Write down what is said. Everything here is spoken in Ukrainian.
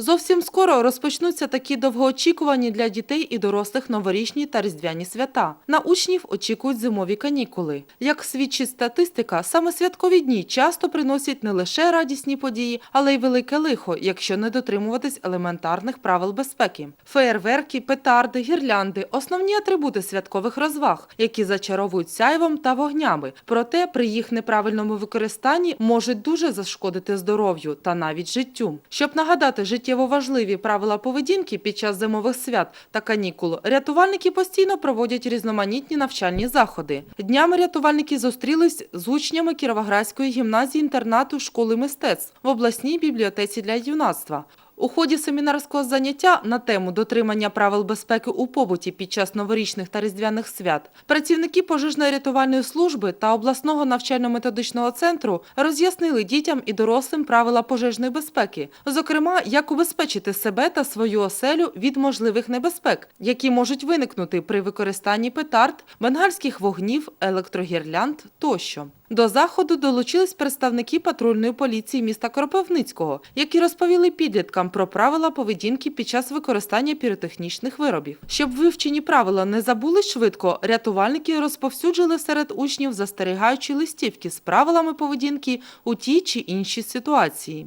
Зовсім скоро розпочнуться такі довгоочікувані для дітей і дорослих новорічні та різдвяні свята. На учнів очікують зимові канікули. Як свідчить статистика, саме святкові дні часто приносять не лише радісні події, але й велике лихо, якщо не дотримуватись елементарних правил безпеки. Феєрверки, петарди, гірлянди основні атрибути святкових розваг, які зачаровують сяйвом та вогнями. Проте при їх неправильному використанні можуть дуже зашкодити здоров'ю та навіть життю. Щоб нагадати життєво важливі правила поведінки під час зимових свят та канікул, рятувальники постійно проводять різноманітні навчальні заходи. Днями рятувальники зустрілись з учнями Кіровоградської гімназії інтернату школи мистецтв в обласній бібліотеці для юнацтва. У ході семінарського заняття на тему дотримання правил безпеки у побуті під час новорічних та різдвяних свят працівники пожежної рятувальної служби та обласного навчально-методичного центру роз'яснили дітям і дорослим правила пожежної безпеки, зокрема, як убезпечити себе та свою оселю від можливих небезпек, які можуть виникнути при використанні петард, бенгальських вогнів, електрогірлянд тощо. До заходу долучились представники патрульної поліції міста Кропивницького, які розповіли підліткам про правила поведінки під час використання піротехнічних виробів. Щоб вивчені правила не забули швидко, рятувальники розповсюджили серед учнів застерігаючі листівки з правилами поведінки у тій чи іншій ситуації.